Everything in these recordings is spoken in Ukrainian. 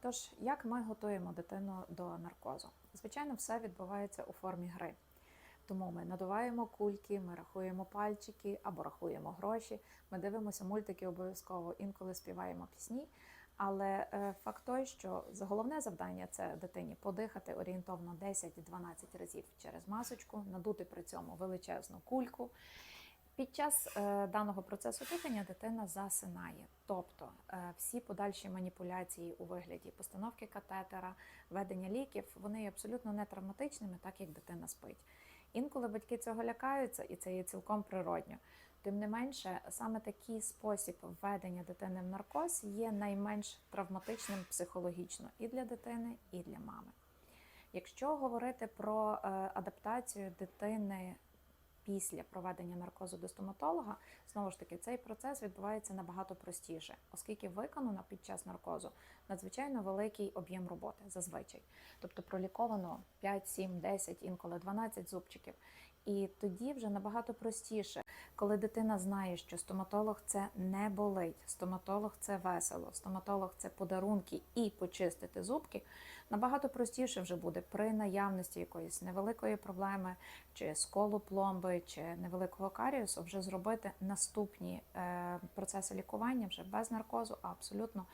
Отож, як ми готуємо дитину до наркозу? Звичайно, все відбувається у формі гри. Тому ми надуваємо кульки, ми рахуємо пальчики або рахуємо гроші. Ми дивимося мультики обов'язково, інколи співаємо пісні. Але е, факт той, що головне завдання це дитині подихати орієнтовно 10-12 разів через масочку, надути при цьому величезну кульку. Під час е, даного процесу дихання дитина засинає, тобто е, всі подальші маніпуляції у вигляді постановки катетера, введення ліків, вони є абсолютно не травматичними, так як дитина спить. Інколи батьки цього лякаються, і це є цілком природньо. Тим не менше, саме такий спосіб введення дитини в наркоз є найменш травматичним психологічно і для дитини, і для мами. Якщо говорити про е, адаптацію дитини після проведення наркозу до стоматолога, знову ж таки, цей процес відбувається набагато простіше, оскільки виконано під час наркозу надзвичайно великий об'єм роботи зазвичай. Тобто проліковано 5, 7, 10, інколи 12 зубчиків. І тоді вже набагато простіше, коли дитина знає, що стоматолог це не болить, стоматолог це весело, стоматолог це подарунки і почистити зубки. Набагато простіше вже буде при наявності якоїсь невеликої проблеми, чи сколу пломби, чи невеликого каріусу, вже зробити наступні е, процеси лікування вже без наркозу, а абсолютно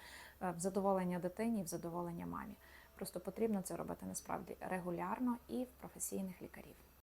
е, в задоволення дитині в задоволення мамі. Просто потрібно це робити насправді регулярно і в професійних лікарів.